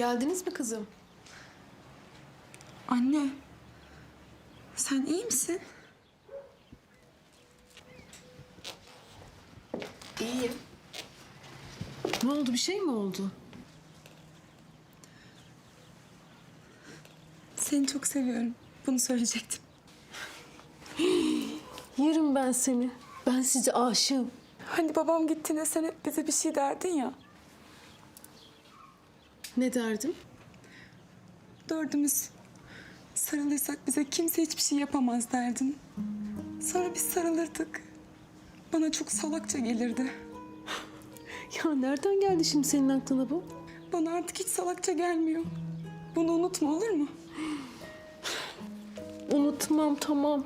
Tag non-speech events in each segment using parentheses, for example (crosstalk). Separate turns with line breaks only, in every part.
Geldiniz mi kızım?
Anne. Sen iyi misin?
İyiyim. Ne oldu? Bir şey mi oldu?
Seni çok seviyorum. Bunu söyleyecektim. (gasps)
Yerim ben seni. Ben size aşığım.
Hani babam gittiğinde sen hep bize bir şey derdin ya.
Ne derdim?
Dördümüz sarılırsak bize kimse hiçbir şey yapamaz derdin. Sonra biz sarılırdık. Bana çok salakça gelirdi. (laughs)
Ya nereden geldi şimdi senin aklına bu?
Bana artık hiç salakça gelmiyor. Bunu unutma olur mu? (gasps)
Unutmam tamam.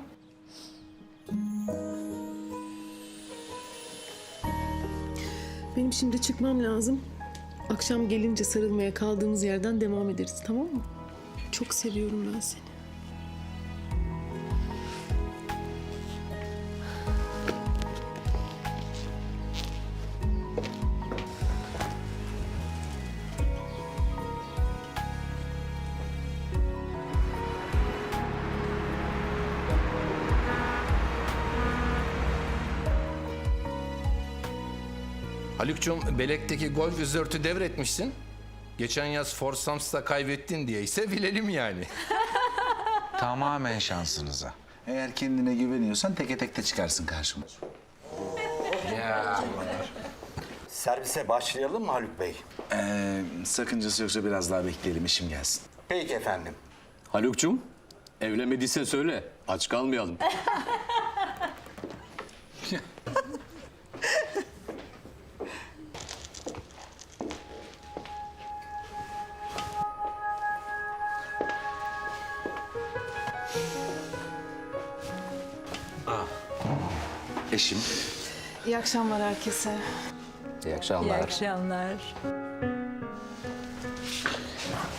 Benim şimdi çıkmam lazım. Akşam gelince sarılmaya kaldığımız yerden devam ederiz tamam mı? Çok seviyorum ben seni.
Haluk'cum Belek'teki golf üzörtü devretmişsin. Geçen yaz Forsams'ta kaybettin diye ise bilelim yani. (laughs)
Tamamen şansınıza. Eğer kendine güveniyorsan teke tek de çıkarsın karşıma.
ya.
Servise başlayalım mı Haluk Bey?
Ee, sakıncası yoksa biraz daha bekleyelim işim gelsin.
Peki efendim.
Haluk'cum, evlenmediysen söyle. Aç kalmayalım. (laughs)
Eşim.
İyi akşamlar herkese.
İyi akşamlar.
akşamlar.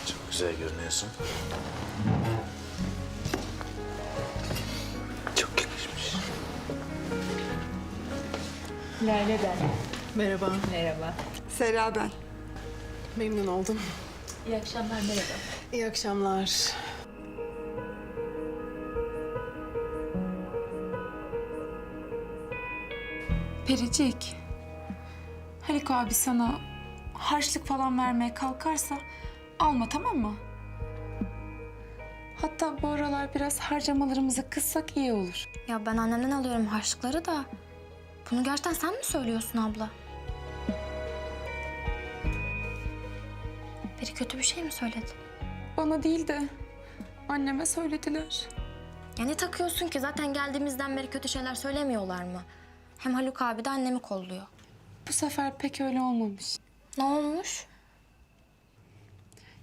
Çok güzel görünüyorsun. Çok yakışmış.
Lale ben.
Merhaba.
Merhaba.
Sera ben.
Memnun oldum.
İyi akşamlar, merhaba.
İyi akşamlar.
Pericik. Haluk abi sana harçlık falan vermeye kalkarsa alma tamam mı? Hatta bu aralar biraz harcamalarımızı kıssak iyi olur.
Ya ben annemden alıyorum harçlıkları da. Bunu gerçekten sen mi söylüyorsun abla? Biri kötü bir şey mi söyledi?
Bana değil de anneme söylediler.
Ya ne takıyorsun ki? Zaten geldiğimizden beri kötü şeyler söylemiyorlar mı? Hem Haluk abi de annemi kolluyor.
Bu sefer pek öyle olmamış.
Ne olmuş?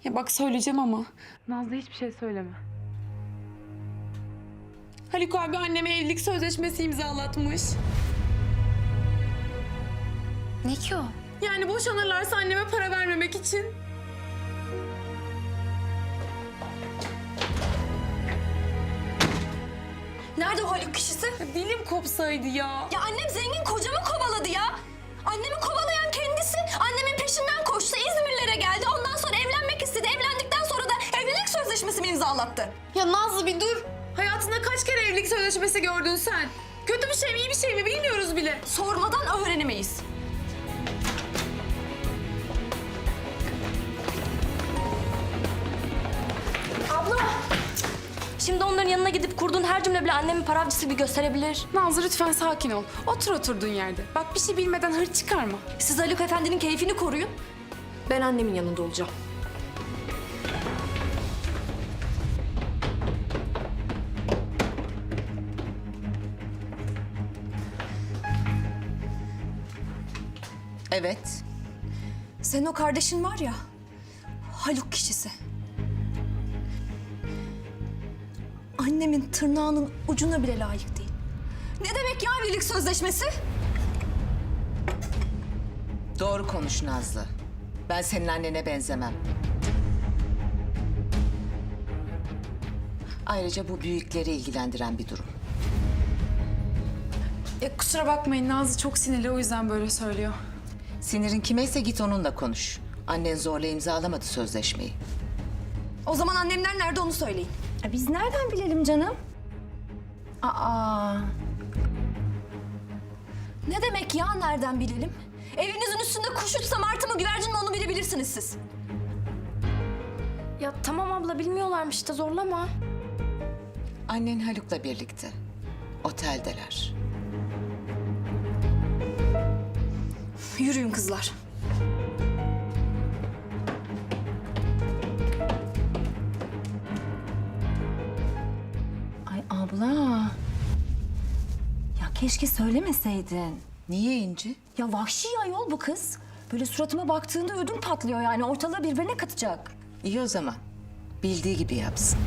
Ya bak söyleyeceğim ama Nazlı hiçbir şey söyleme. Haluk abi anneme evlilik sözleşmesi imzalatmış.
Ne ki o?
Yani boşanırlarsa anneme para vermemek için.
Nerede o Haluk kişisi?
Dilim kopsaydı ya.
Ya annem zengin kocamı kovaladı ya. Annemi kovalayan kendisi. Annemin peşinden koştu. İzmirlere geldi. Ondan sonra evlenmek istedi. Evlendikten sonra da evlilik sözleşmesi mi imzalattı? Ya Nazlı bir dur.
Hayatında kaç kere evlilik sözleşmesi gördün sen? Kötü bir şey mi iyi bir şey mi bilmiyoruz bile.
Sormadan öğrenemeyiz. Şimdi onların yanına gidip kurduğun her cümle bile annemin para avcısı gibi gösterebilir.
Nazlı lütfen sakin ol. Otur oturduğun yerde. Bak bir şey bilmeden hır çıkarma.
Siz Haluk Efendi'nin keyfini koruyun. Ben annemin yanında olacağım.
Evet.
Senin o kardeşin var ya, Haluk kişisi. Annemin tırnağının ucuna bile layık değil. Ne demek ya evlilik sözleşmesi?
Doğru konuş Nazlı. Ben senin annene benzemem. Ayrıca bu büyükleri ilgilendiren bir durum.
Ya kusura bakmayın Nazlı çok sinirli o yüzden böyle söylüyor.
Sinirin kimeyse git onunla konuş. Annen zorla imzalamadı sözleşmeyi.
O zaman annemler nerede onu söyleyin.
E biz nereden bilelim canım? Aa,
Ne demek ya nereden bilelim? Evinizin üstünde kuş uçsa martı mı güvercin mi onu bilebilirsiniz siz.
ya tamam abla bilmiyorlarmış da zorlama.
Annen Haluk'la birlikte. Oteldeler.
Yürüyün kızlar.
Keşke söylemeseydin.
Niye İnci?
Ya vahşi ayol bu kız. Böyle suratıma baktığında ödüm patlıyor yani ortalığı birbirine katacak.
İyi o zaman. Bildiği gibi yapsın.